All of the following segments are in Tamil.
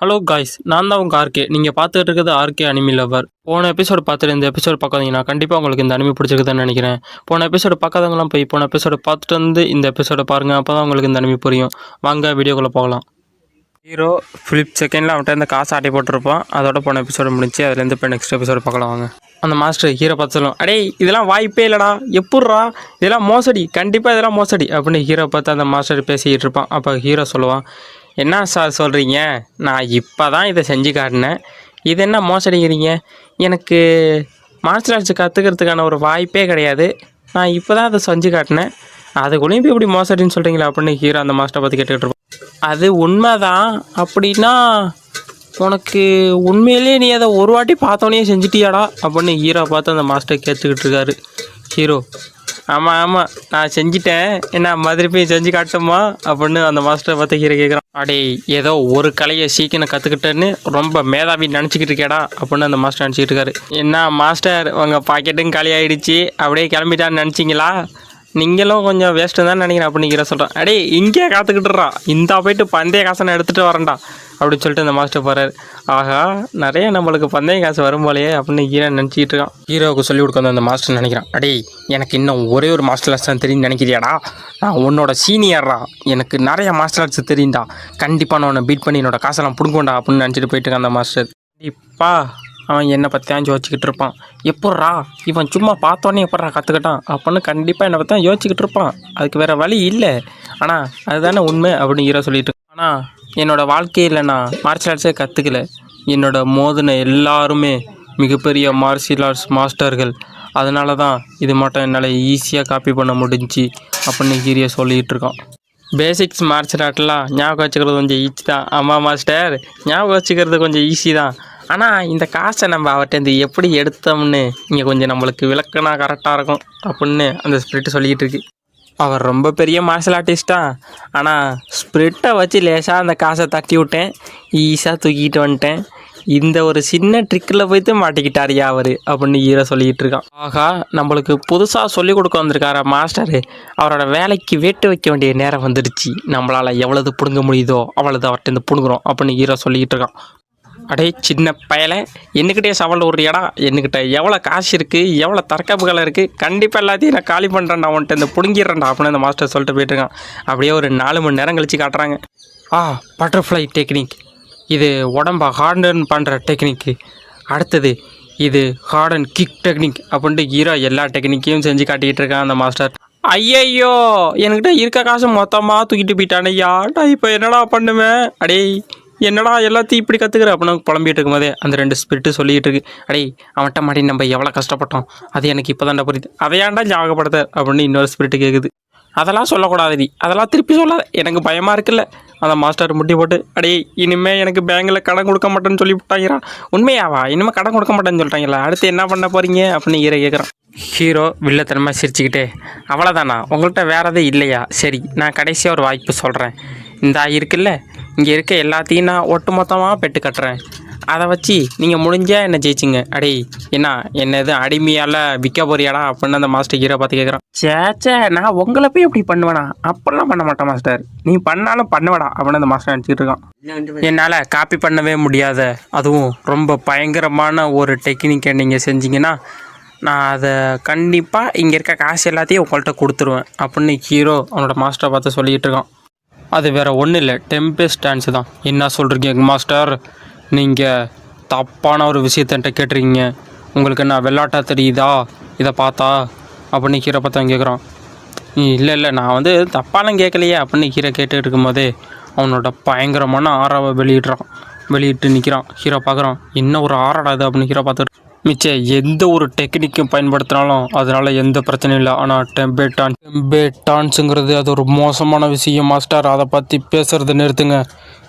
ஹலோ காய்ஸ் நான் தான் உங்கள் ஆர்கே நீங்கள் பார்த்துட்டு இருக்கிறது ஆர்கே அனிமி லவர் போன எபிசோடு பார்த்துட்டு இந்த எபிசோடு பார்க்காதீங்கன்னா கண்டிப்பாக உங்களுக்கு இந்த அனிமி பிடிச்சிருக்குதுன்னு நினைக்கிறேன். போன எபிசோடு பார்க்காதவங்களாம் போய் போன எபிசோடு பார்த்துட்டு வந்து இந்த எபிசோடை பாருங்கள் அப்போ தான் உங்களுக்கு இந்த அனிமி புரியும். வாங்க வீடியோக்குள்ளே போகலாம். ஹீரோ ஃபிலிப் செகண்டில் அவன்கிட்ட இந்த காசு ஆட்டி போட்டிருப்பான். அதோட போன எபிசோடு முடிஞ்சு அதுலேருந்து இப்போ நெக்ஸ்ட் எபிசோடு பார்க்கலாம் வாங்க. அந்த மாஸ்டர் ஹீரோ பார்த்து சொல்லுவோம் அடே இதெல்லாம் வாய்ப்பே இல்லைடா. எப்பட்றா? இதெல்லாம் மோசடி. கண்டிப்பாக இதெல்லாம் மோசடி. அப்படின்னு ஹீரோ பார்த்து அந்த மாஸ்டர் பேசிக்கிட்டு இருப்பான். அப்போ ஹீரோ சொல்லுவான் என்ன சார் சொல்கிறீங்க நான் இப்போ தான் இதை செஞ்சு காட்டினேன். இது என்ன மோசடிங்கிறீங்க? எனக்கு மார்ஷல் ஆர்ட்ஸ் கற்றுக்கிறதுக்கான ஒரு வாய்ப்பே கிடையாது. நான் இப்போ தான் அதை செஞ்சு காட்டினேன். அதுக்குள்ளேயும் இப்போ இப்படி மோசடின்னு சொல்கிறீங்களா அப்படின்னு ஹீரோ அந்த மாஸ்டரை பார்த்து கேட்டுக்கிட்டு இருப்போம் அது உண்மை தான் அப்படின்னா உனக்கு உண்மையிலேயே நீ அதை ஒரு வாட்டி பார்த்தோன்னே செஞ்சிட்டியாடா? அப்படின்னு ஹீரோ பார்த்து அந்த மாஸ்டர் கேட்டுக்கிட்டு இருக்காரு. ஹீரோ ஆமாம் ஆமாம் நான் செஞ்சிட்டேன். என்ன மாதிரி போய் செஞ்சு காட்டுமா? அப்படின்னு அந்த மாஸ்டரை பார்த்து ஹீரோ கேட்குறான். அடே ஏதோ ஒரு கலையை சீக்கிரம் கற்றுக்கிட்டேன்னு ரொம்ப மேதாவி நினச்சிக்கிட்டு இருக்கேடா அப்படின்னு அந்த மாஸ்டர் நினச்சிக்கிட்டு இருக்காரு. என்ன மாஸ்டர் உங்கள் பாக்கெட்டும் காலி அப்படியே கிளம்பிட்டான்னு நினச்சிங்களா? நீங்களும் கொஞ்சம் வேஸ்ட்டு தான் நினைக்கிறேன் அப்படின்னு ஹீரோ சொல்கிறேன் அடே இங்கேயே காத்துக்கிட்டுறான் இந்த போயிட்டு பந்தய காசனை எடுத்துகிட்டு வரேன்டா. அப்படின்னு சொல்லிட்டு அந்த மாஸ்டர் போகிறாரு ஆஹா நிறைய நம்மளுக்கு பந்தய காசு வரும் போலயே அப்படின்னு ஹீரோ நினச்சிக்கிட்டு இருக்கான். ஹீரோவுக்கு சொல்லி கொடுக்க அந்த மாஸ்டர் நினைக்கிறான். அடே எனக்கு இன்னும் ஒரே ஒரு மாஸ்டர் கிளாஸ் தான் தெரியும் நினைக்கிறியாடா? நான் உன்னோட சீனியர்டா எனக்கு நிறைய மாஸ்டர் கிளாஸ் தெரியும்டா. கண்டிப்பாக நான் உன்னை பீட் பண்ணி என்னோட காசெல்லாம் பிடுங்கோண்டா அப்படின்னு நினச்சிட்டு போயிட்டு இருக்கான் அந்த மாஸ்டர். இப்பா அவன் என்னை பற்றியான் யோசிச்சுக்கிட்டு இருப்பான். எப்பட்றா இவன் சும்மா பார்த்தோன்னே எப்பட்றா கற்றுக்கிட்டான் அப்படின்னு கண்டிப்பாக என்னை பற்றி யோசிச்சுக்கிட்டு இருப்பான். அதுக்கு வேறு வழி இல்லை. ஆனால் அதுதானே உண்மை அப்படின்னு ஹீரோ சொல்லிட்டு இருக்கான். ஆனால் என்னோடய வாழ்க்கையில் நான் மார்ஷியல் ஆர்ட்ஸே கற்றுக்கல என்னோட மோதின எல்லாருமே மிகப்பெரிய மார்ஷியல் ஆர்ட்ஸ் மாஸ்டர்கள் அதனால தான் இது மட்டும் என்னால் ஈஸியாக காப்பி பண்ண முடிஞ்சுச்சு அப்படின்னு ஹீரியை சொல்லிகிட்டு இருக்கான். பேசிக்ஸ் மார்ஷியல் ஆர்ட்லாம் ஞாபகம் வச்சுக்கிறது கொஞ்சம் ஈஸி தான். ஆமாம் மாஸ்டர் ஞாபகம் வச்சுக்கிறது கொஞ்சம் ஈஸி தான். ஆனால் இந்த காசை நம்ம அவர்கிட்ட எப்படி எடுத்தோம்னு இங்கே கொஞ்சம் நம்மளுக்கு விளக்குனா கரெக்டாக இருக்கும் அப்படின்னு அந்த ஸ்பிரிட் சொல்லிக்கிட்டு இருக்கு. அவர் ரொம்ப பெரிய மார்ஷல் ஆர்டிஸ்டா ஆனால் ஸ்ப்ரிட்டை வச்சு லேசாக அந்த காசை தட்டி விட்டேன். ஈஸியாக தூக்கிட்டு வந்துட்டேன். இந்த ஒரு சின்ன ட்ரிக்கில் போய்த்து மாட்டிக்கிட்டாரியா அவர் அப்படின்னு ஹீரோ சொல்லிக்கிட்டு இருக்கான். ஆகா நம்மளுக்கு புதுசாக சொல்லிக் கொடுக்க வந்திருக்கார மாஸ்டரு அவரோட வேலைக்கு வேட்டு வைக்க வேண்டிய நேரம் வந்துடுச்சு. நம்மளால் எவ்வளவு பிடுங்க முடியுதோ அவ்வளோது அவர்கிட்ட இருந்து பிடுங்குறோம் அப்படின்னு ஹீரோ சொல்லிக்கிட்டு இருக்கான். அடே சின்ன பயலை. என்னக்கிட்டே சவால் விட்றியாடா என்னக்கிட்ட எவ்வளோ காசு இருக்குது எவ்வளோ தற்காப்புகளை இருக்குது கண்டிப்பாக எல்லாத்தையும் நான் காலி பண்ணுறேன்டா அவன்கிட்ட இந்த பிடுங்கிடுறேன்டா அப்படின்னு அந்த மாஸ்டர் சொல்லிட்டு போயிட்டுருக்கான். அப்படியே ஒரு நாலு மணி நேரம் கழித்து காட்டுறாங்க. ஆ பட்டர்ஃப்ளை டெக்னிக் இது உடம்பை ஹார்டன் பண்ணுற டெக்னிக்கு அடுத்தது இது ஹார்டன் கிக் டெக்னிக் அப்படின்ட்டு ஹீரோ எல்லா டெக்னிக்கையும் செஞ்சு காட்டிக்கிட்டு இருக்கான் அந்த மாஸ்டர். ஐயையோ என்கிட்ட இருக்க காசு மொத்தமாக தூக்கிட்டு போயிட்டானே. நான் இப்போ என்னடா பண்ணுவேன்? அடேய் என்னடா எல்லாத்தையும் இப்படி கற்றுக்குற அப்படின்னு புலம்பிட்டு இருக்கும்போதே அந்த ரெண்டு ஸ்பிரிட்டு சொல்லிகிட்டு இருக்கு. அடே அவன்கிட்ட மாட்டி நம்ம எவ்வளோ கஷ்டப்பட்டோம். அது எனக்கு இப்போ தான்டா புரியுது அதையாண்டா ஜாகப்படுத்த அப்படின்னு இன்னொரு ஸ்பிரிட்டு கேட்குது அதெல்லாம் சொல்லக்கூடாது நீ அதெல்லாம் திருப்பி சொல்லாத. எனக்கு பயமாக இருக்குல்ல. அந்த மாஸ்டர் முட்டி போட்டு அடே இனிமேல் எனக்கு பேங்கில் கடன் கொடுக்க மாட்டேன்னு சொல்லி விட்டாங்கிறான் உண்மையாவா? இனிமேல் கடன் கொடுக்க மாட்டேன்னு சொல்லிட்டாங்களா அடுத்து என்ன பண்ண போகிறீங்க அப்படின்னு ஹீரோ கேட்குறான் ஹீரோ வில்லத்தனமாக சிரிச்சுக்கிட்டே அவ்வளோதானா உங்கள்கிட்ட வேற எதுவும் இல்லையா? சரி நான் கடைசியாக ஒரு வாய்ப்பு சொல்கிறேன் இந்த இருக்குல்ல? இங்கே இருக்க எல்லாத்தையும் நான் ஒட்டு மொத்தமாக பெட்டு கட்டுறேன். அதை வச்சு நீங்கள் முடிஞ்சால் என்ன ஜெயிச்சுங்க? அடே என்ன என்ன எதுவும் அடிமையால் விற்க போறியாடா அப்படின்னு அந்த மாஸ்டர் ஹீரோ பார்த்து கேட்குறான் சேச்சே நான் உங்களை போய் எப்படி பண்ணுவேனா? அப்படிலாம் பண்ண மாட்டேன் மாஸ்டர். நீ பண்ணாலும் பண்ணுவடா அப்படின்னு அந்த மாஸ்டர் நினச்சிக்கிட்டு இருக்கான். என்னால் காப்பி பண்ணவே முடியாத அதுவும் ரொம்ப பயங்கரமான ஒரு டெக்னிக்கை நீங்கள் செஞ்சீங்கன்னா நான் அதை கண்டிப்பாக இங்கே இருக்க காசு எல்லாத்தையும் உங்கள்கிட்ட கொடுத்துருவேன் அப்படின்னு ஹீரோ அவனோட மாஸ்டரை பார்த்து சொல்லிகிட்டு இருக்கான். அது வேறு ஒன்றும் இல்லை. டெம்பேஸ் டான்ஸு தான். என்ன சொல்கிறீங்க மாஸ்டர் நீங்கள் தப்பான ஒரு விஷயத்த என்கிட்ட கேட்டிருக்கீங்க. உங்களுக்கு என்ன வெள்ளாட்டா தெரியுதா? இதை பார்த்தா? அப்படின்னு கீரை பார்த்தவன் கேட்குறான் இல்லை இல்லை நான் வந்து தப்பாலாம் கேட்கலையே அப்படின்னு கீரை கேட்டுட்டு இருக்கும்போதே அவனோட பயங்கரமான ஆறாவை வெளியிடுறான். வெளியிட்டு நிற்கிறான் ஹீரோ பார்க்குறான். என்ன ஒரு ஆறாடாது அப்படின்னு ஹீரோ பார்த்துட்டு மிச்சம் எந்த ஒரு டெக்னிக்கும் பயன்படுத்தினாலும் அதனால எந்த பிரச்சனையும் இல்லை. ஆனால் டெம்பே டான்ஸ் டெம்பே டான்ஸுங்கிறது அது ஒரு மோசமான விஷயம் மாஸ்டர் அதை பற்றி பேசுறதை நிறுத்துங்க.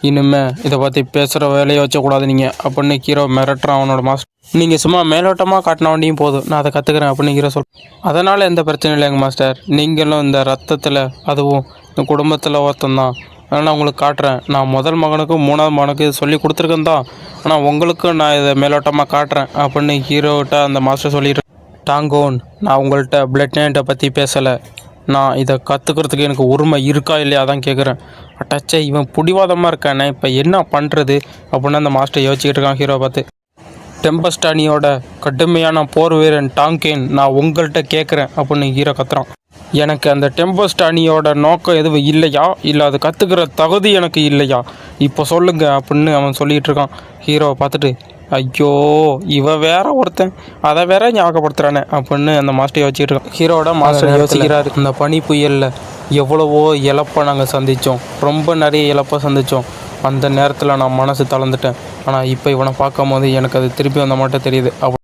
இனிமே இதை பற்றி பேசுகிற வேலையை வச்சக்கூடாது நீங்கள் அப்படின்னு ஹீரோ மிரட்டுறான் அவனோட மாஸ்டர் நீங்கள் சும்மா மேலோட்டமாக காட்டின வண்டியும் போதும். நான் அதை கற்றுக்கிறேன் அப்படின்னு ஹீரோ சொல். அதனால் எந்த பிரச்சனையும் இல்லைங்க மாஸ்டர் நீங்களும் இந்த ரத்தத்தில் அதுவும் இந்த குடும்பத்தில் ஒருத்தந்தான் அதனால் நான் உங்களுக்கு காட்டுறேன். நான் முதல் மகனுக்கும் மூணாவது மகனுக்கு இது சொல்லி கொடுத்துருக்கேன் தான். ஆனால் உங்களுக்கும் நான் இதை மேலோட்டமாக காட்டுறேன் அப்படின்னு ஹீரோட்ட அந்த மாஸ்டர் சொல்லிட்டு டாங்கோன் நான் உங்கள்கிட்ட பிளட் நைட்டை பற்றி பேசலை. நான் இதை கற்றுக்கிறதுக்கு எனக்கு உரிமை இருக்கா இல்லையா தான் கேட்குறேன் அட்டாச்சே இவன் பிடிவாதமாக இருக்கானே இப்போ என்ன பண்ணுறது அப்படின்னு அந்த மாஸ்டர் யோசிச்சுக்கிட்டு இருக்கான் ஹீரோ பார்த்து. டெம்பஸ்டானியோட கடுமையான போர் வீரன் டாங்கேன் நான் உங்கள்கிட்ட கேட்குறேன் அப்படின்னு ஹீரோ கத்துறான். எனக்கு அந்த டெம்பஸ்டானியோட நோக்கம் எதுவும் இல்லையா? இல்லை அது கற்றுக்கிற தகுதி எனக்கு இல்லையா? இப்போ சொல்லுங்க அப்படின்னு அவன் சொல்லிகிட்டு இருக்கான். ஹீரோவை பார்த்துட்டு ஐயோ இவ வேற ஒருத்தன் அதை வேற ஞாபகப்படுத்துறானே அப்படின்னு அந்த மாஸ்டர் யோசிச்சுட்டு இருக்கான். ஹீரோட மாஸ்டர் யோசிக்கிறாரு. இந்த பனி புயலில் எவ்வளவோ இழப்பை நாங்கள் சந்தித்தோம் ரொம்ப நிறைய இழப்பை சந்தித்தோம் அந்த நேரத்தில் நான் மனசு தளர்ந்துட்டேன். ஆனால் இப்போ இவனை பார்க்கும் போது எனக்கு அது திருப்பி வந்த மாட்டே தெரியுது. அப்ப-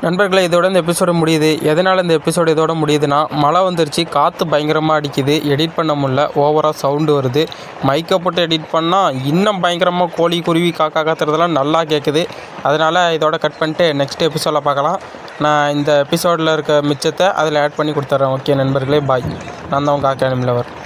நண்பர்களே இதோட இந்த எபிசோடு முடியுது. எதனால் இந்த எபிசோடு இதோட முடியுதுன்னா மழை வந்துருச்சு காற்று பயங்கரமாக அடிக்குது எடிட் பண்ண முடியல ஓவராக சவுண்டு வருது. மைக்கை போட்டு எடிட் பண்ணால் இன்னும் பயங்கரமாக கோழி குருவி காக்கா காத்துறதெல்லாம் நல்லா கேட்குது அதனால் இதோட கட் பண்ணிட்டு நெக்ஸ்ட் எபிசோடில் பார்க்கலாம். நான் இந்த எபிசோடில் இருக்க மிச்சத்தை அதில் ஆட் பண்ணி கொடுத்துட்றேன். ஓகே நண்பர்களே பாய் நான் தான் உங்கள் காக்கா அனிமலவர்